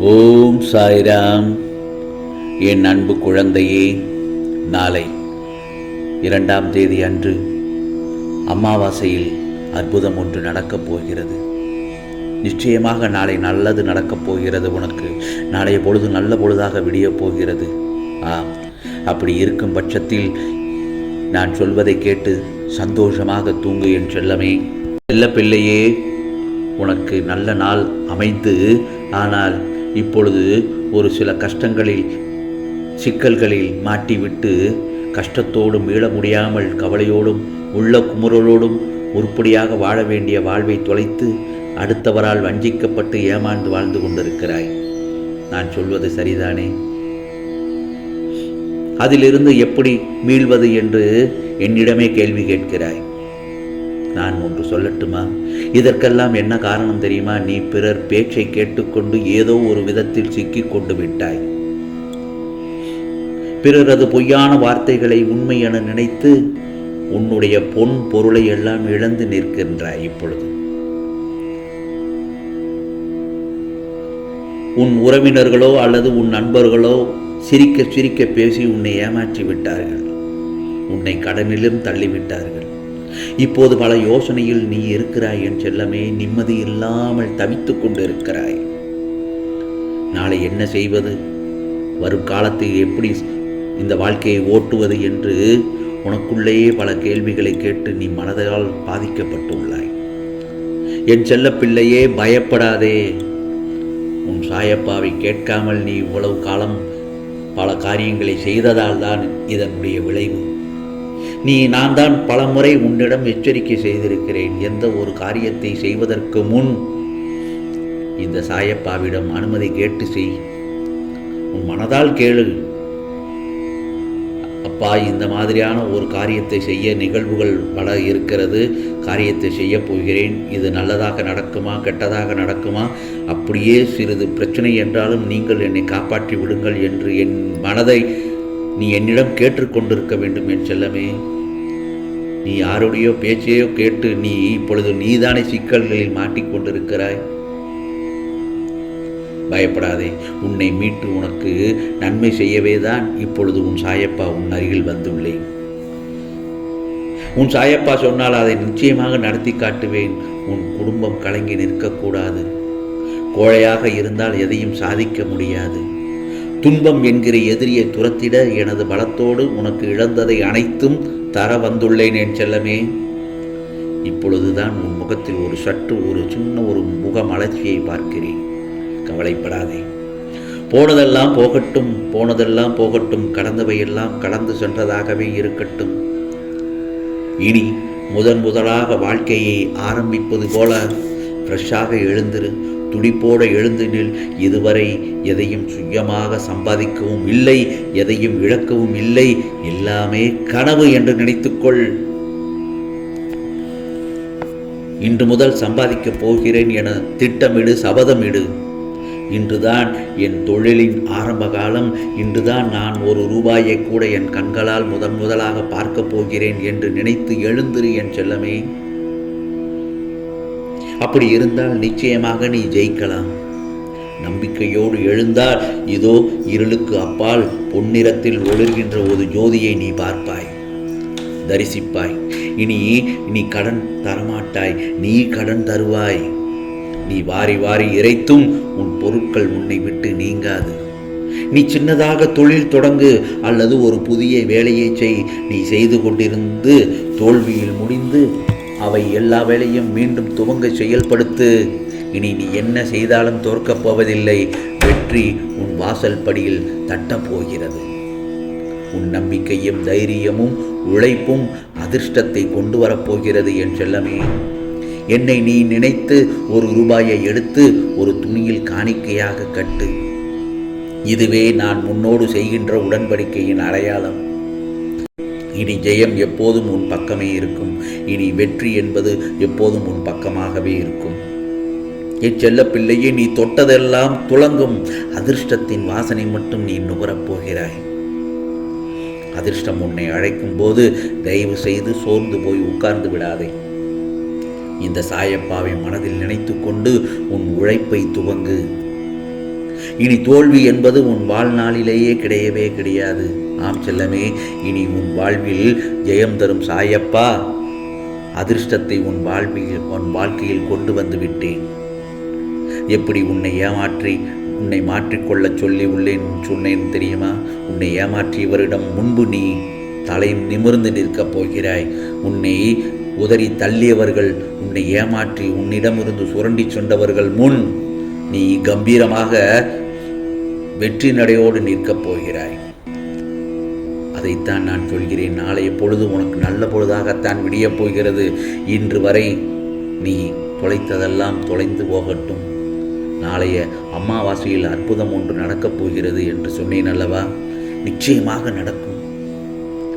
ஓம் சாய்ராம். என் அன்பு குழந்தையே நாளை இரண்டாம் தேதி அன்று அமாவாசையில் அற்புதம் ஒன்று நடக்கப் போகிறது. நிச்சயமாக நாளை நல்லது நடக்கப் போகிறது உனக்கு. நாளைய பொழுது நல்ல பொழுதாக விடியப் போகிறது. ஆ அப்படி இருக்கும் பட்சத்தில் நான் சொல்வதை கேட்டு சந்தோஷமாக தூங்கு என் செல்லமே. செல்ல பிள்ளையே உனக்கு நல்ல நாள் அமைந்து ஆனால் இப்பொழுது ஒரு சில கஷ்டங்களில் சிக்கல்களில் மாட்டிவிட்டு கஷ்டத்தோடும் மீள முடியாமல் கவலையோடும் உள்ள குமுறலோடும் உருப்படியாக வாழ வேண்டிய வாழ்வை தொலைத்து அடுத்தவரால் வஞ்சிக்கப்பட்டு ஏமாந்து வாழ்ந்து கொண்டிருக்கிறாய். நான் சொல்வது சரிதானே? அதிலிருந்து எப்படி மீள்வது என்று என்னிடமே கேள்வி கேட்கிறாய். நான் ஒன்று சொல்லட்டுமா? இதற்கெல்லாம் என்ன காரணம் தெரியுமா? நீ பிறர் பேச்சை கேட்டுக்கொண்டு ஏதோ ஒரு விதத்தில் சிக்கிக் கொண்டு விட்டாய். பிறரது பொய்யான வார்த்தைகளை உண்மை என நினைத்து உன்னுடைய பொன் பொருளை எல்லாம் இழந்து நிற்கின்றாய் இப்பொழுது. உன் உறவினர்களோ அல்லது உன் நண்பர்களோ சிரிக்க சிரிக்க பேசி உன்னை ஏமாற்றி விட்டார்கள் உன்னை கடனிலும் தள்ளிவிட்டார்கள். இப்போது பல யோசனையில் நீ இருக்கிறாய் என் செல்லமே நிம்மதி இல்லாமல் தவித்துக் கொண்டிருக்கிறாய். நாளை என்ன செய்வது? வரும் காலத்தில் எப்படி இந்த வாழ்க்கையை ஓட்டுவது என்று உனக்குள்ளேயே பல கேள்விகளை கேட்டு நீ மனதால் பாதிக்கப்பட்டுள்ளாய். என் செல்ல பிள்ளையே பயப்படாதே. உன் சாயப்பாவை கேட்காமல் நீ இவ்வளவு காலம் பல காரியங்களை செய்ததால் தான் இதனுடைய விளைவு. நீ நான் தான் பலமுறை உன்னிடம் எச்சரிக்கை செய்திருக்கிறேன். எந்த ஒரு காரியத்தை செய்வதற்கு முன் இந்த சாயப்பாவிடம் அனுமதி கேட்டு செய். உன் மனதால் கேளு. அப்பா இந்த மாதிரியான ஒரு காரியத்தை செய்ய நிகழ்வுகள் பல இருக்கிறது. காரியத்தை செய்ய போகிறேன். இது நல்லதாக நடக்குமா கெட்டதாக நடக்குமா? அப்படியே சிறிது பிரச்சனை என்றாலும் நீங்கள் என்னை காப்பாற்றி விடுங்கள் என்று என் மனதை நீ என்னிடம் கேட்டுக்கொண்டிருக்க வேண்டும் என் செல்லமே. நீ யாருடையோ பேச்சையோ கேட்டு நீ இப்பொழுது நீதானே சிக்கல்களில் மாட்டிக்கொண்டிருக்கிறாய். பயப்படாதே உன்னை மீட்டு உனக்கு நன்மை செய்யவே தான் இப்பொழுது உன் சாயப்பா உன் அருகில் வந்துள்ளேன். உன் சாயப்பா சொன்னால் அதை நிச்சயமாக நடத்தி காட்டுவேன். உன் குடும்பம் கலங்கி நிற்கக்கூடாது. கோழையாக இருந்தால் எதையும் சாதிக்க முடியாது. துன்பம் என்கிற எதிரியை துரத்திட எனது பலத்தோடு உனக்கு இழந்ததை அனைத்தும் தர வந்துள்ளேன் என் செல்லமே. இப்பொழுதுதான் உன் முகத்தில் ஒரு சற்று ஒரு சின்ன ஒரு முக மலர்ச்சியை பார்க்கிறேன். கவலைப்படாதே. போனதெல்லாம் போகட்டும் போனதெல்லாம் போகட்டும் கடந்தவையெல்லாம் கடந்து சென்றதாகவே இருக்கட்டும். இனி முதன் முதலாக வாழ்க்கையை ஆரம்பிப்பது போல ஃப்ரெஷ்ஷாக எழுந்திரு துடிப்போடு எழுந்து நில். இதுவரை எதையும் சுயமாக சம்பாதிக்கவும் இல்லை எதையும் இழக்கவும் இல்லை. எல்லாமே கனவு என்று நினைத்துக்கொள். இன்று முதல் சம்பாதிக்கப் போகிறேன் என திட்டமிடு சபதமிடு. இன்றுதான் என் தொழிலின் ஆரம்ப காலம் இன்றுதான் நான் ஒரு ரூபாயை கூட என் கண்களால் முதன் முதலாக பார்க்கப் போகிறேன் என்று நினைத்து எழுந்திரு என் செல்லமே. அப்படி இருந்தால் நிச்சயமாக நீ ஜெயிக்கலாம். நம்பிக்கையோடு எழுந்தால் இதோ இருளுக்கு அப்பால் பொன்னிறத்தில் ஒளிர்கின்ற ஒரு ஜோதியை நீ பார்ப்பாய். தரிசிப்பாய். இனி நீ கடன் தரமாட்டாய். நீ கடன் தருவாய். நீ வாரி வாரி இறைத்தும் உன் பொருட்கள் உன்னை விட்டு நீங்காது. நீ சின்னதாக தொழில் தொடங்கு அல்லது ஒரு புதிய வேலையை செய். நீ செய்து கொண்டிருந்து தோல்வியில் முடிந்து அவை எல்லா வேலையும் மீண்டும் துவங்க செயல்படுத்து. இனி நீ என்ன செய்தாலும் தோற்கப் போவதில்லை. வெற்றி உன் வாசல் படியில் தட்டப்போகிறது உன் நம்பிக்கையும் தைரியமும் உழைப்பும் அதிர்ஷ்டத்தை கொண்டு வரப்போகிறது என் செல்லமே. என்னை நீ நினைத்து ஒரு ரூபாயை எடுத்து ஒரு துணியில் காணிக்கையாக கட்டு. இதுவே நான் முன்னோடு செய்கின்ற உடன்படிக்கையின் அடையாளம். இனி ஜெயம் எப்போதும் உன் பக்கமே இருக்கும். இனி வெற்றி என்பது எப்போதும் உன் பக்கமாகவே இருக்கும். இச்செல்ல பிள்ளையே நீ தொட்டதெல்லாம் துளங்கும். அதிர்ஷ்டத்தின் வாசனை மட்டும் நீ நுகரப் போகிறாய். அதிர்ஷ்டம் உன்னை அழைக்கும் போது தயவு செய்து சோர்ந்து போய் உட்கார்ந்து விடாதே. இந்த சாயப்பாவை மனதில் நினைத்து கொண்டு உன் உழைப்பை துவங்கு. இனி தோல்வி என்பது உன் வாழ்நாளிலேயே கிடையவே கிடையாது. ஆம் செல்லமே இனி உன் வாழ்வில் ஜெயம் தரும் சாயப்பா. அதிர்ஷ்டத்தை உன் வாழ்வில் உன் வாழ்க்கையில் கொண்டு வந்து விட்டேன். எப்படி உன்னை ஏமாற்றி உன்னை மாற்றிக்கொள்ள சொல்லி உள்ளேன் சொன்னேன் தெரியுமா? உன்னை ஏமாற்றியவரிடம் முன்பு நீ தலை நிமிர்ந்து நிற்கப் போகிறாய். உன்னை உதறி தள்ளியவர்கள் உன்னை ஏமாற்றி உன்னிடமிருந்து சுரண்டி சென்றவர்கள் முன் நீ கம்பீரமாக வெற்றி நடையோடு நிற்கப் போகிறாய். அதைத்தான் நான் சொல்கிறேன். நாளைய பொழுது உனக்கு நல்ல பொழுதாகத்தான் விடியப் போகிறது. இன்று வரை நீ தொலைத்ததெல்லாம் தொலைந்து போகட்டும். நாளைய அமாவாசையில் அற்புதம் ஒன்று நடக்கப் போகிறது என்று சொன்னேன் அல்லவா? நிச்சயமாக நடக்கும்.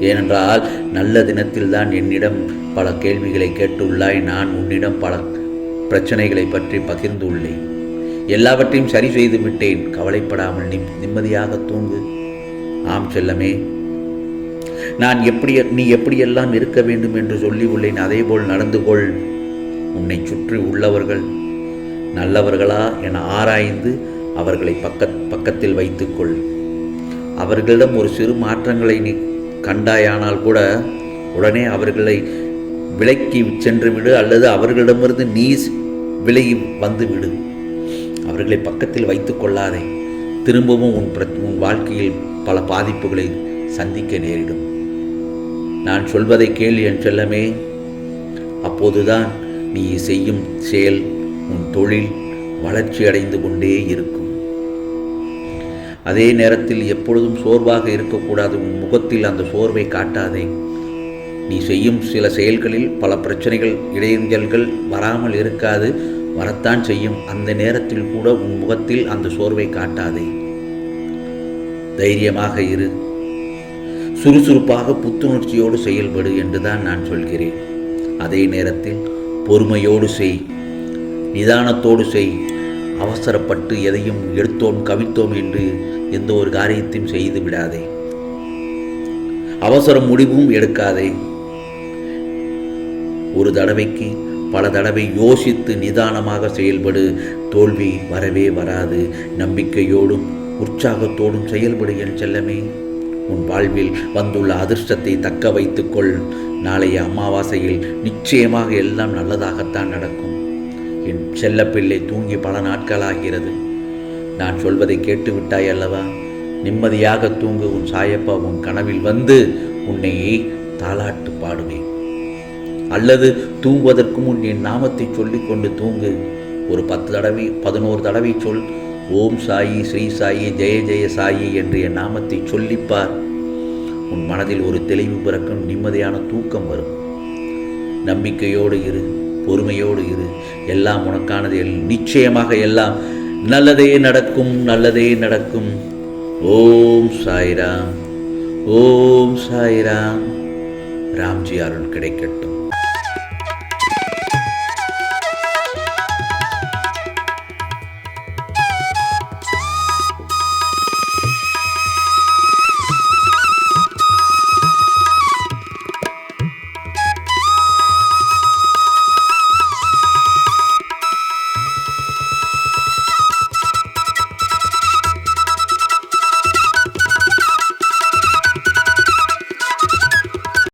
ஏனென்றால் நல்ல தினத்தில்தான் என்னிடம் பல கேள்விகளை கேட்டுள்ளாய். நான் உன்னிடம் பல பிரச்சனைகளை பற்றி பகிர்ந்துள்ளேன். எல்லாவற்றையும் சரி செய்து விட்டேன். கவலைப்படாமல் நிம் நிம்மதியாக தூங்கு. ஆம் செல்லமே. நான் எப்படி நீ எப்படியெல்லாம் இருக்க வேண்டும் என்று சொல்லி உள்ளேன் அதேபோல் நடந்து கொள் உன்னை சுற்றி உள்ளவர்கள் நல்லவர்களா என ஆராய்ந்து அவர்களை பக்க பக்கத்தில் வைத்துக்கொள். அவர்களிடம் ஒரு சிறு மாற்றங்களை நீ கண்டாயானால் கூட உடனே அவர்களை விலக்கி சென்று விடு அல்லது அவர்களிடமிருந்து நீ விலகி வந்துவிடு. அவர்களை பக்கத்தில் வைத்து கொள்ளாதே. திரும்பவும் உன் பிர உன் வாழ்க்கையில் பல பாதிப்புகளை சந்திக்க நேரிடும். நான் சொல்வதை கேள் என் செல்லமே. அப்போதுதான் நீ செய்யும் செயல் உன் தொழில் வளர்ச்சி அடைந்து கொண்டே இருக்கும். அதே நேரத்தில் எப்பொழுதும் சோர்வாக இருக்கக்கூடாது. உன் முகத்தில் அந்த சோர்வை காட்டாதே. நீ செய்யும் சில செயல்களில் பல பிரச்சனைகள் இடைஞ்சல்கள் வராமல் இருக்காது. வரத்தான் செய்யும். அந்த நேரத்தில் கூட உன் முகத்தில் அந்த சோர்வை காட்டாதே. தைரியமாக இரு. சுறுசுறுப்பாக புத்துணர்ச்சியோடு செயல்படு என்றுதான் நான் சொல்கிறேன். அதே நேரத்தில் பொறுமையோடு செய். நிதானத்தோடு செய். அவசரப்பட்டு எதையும் எடுத்தோம் கவித்தோம் என்று எந்த ஒரு காரியத்தையும் செய்து விடாதே. அவசர முடிவும் எடுக்காதே. ஒரு தடவைக்கு பல தடவை யோசித்து நிதானமாக செயல்படு. தோல்வி வரவே வராது. நம்பிக்கையோடும் உற்சாகத்தோடும் செயல்படு என் செல்லமே. உன் வாழ்வில் வந்துள்ள அதிர்ஷ்டத்தை தக்க வைத்துக்கொள். நாளைய அமாவாசையில் நிச்சயமாக எல்லாம் நல்லதாகத்தான் நடக்கும். செல்லப்பிள்ளை தூங்கி பல நாட்களாகிறது. நான் சொல்வதை கேட்டு விட்டாய் அல்லவா? நிம்மதியாக தூங்கு உன் சாயப்பா உன் கனவில் வந்து உன்னை தாலாட்டு பாடுவேன். அல்லது தூங்குவதற்கு முன் என் நாமத்தை சொல்லிக்கொண்டு தூங்கு. ஒரு பத்து தடவை பதினோரு தடவை சொல். ஓம் சாயி ஸ்ரீ சாயி ஜெய ஜெய சாயி என்று என் நாமத்தை சொல்லிப்பார். உன் மனதில் ஒரு தெளிவு பிறக்கும் நிம்மதியான தூக்கம் வரும். நம்பிக்கையோடு இரு பொறுமையோடு இரு. எல்லாம் உனக்கானது எல்- நிச்சயமாக எல்லாம் நல்லதே நடக்கும் நல்லதே நடக்கும். ஓம் சாய்ராம் ஓம் சாய்ராம். ராம்ஜி அருள் கிடைக்கட்டும்.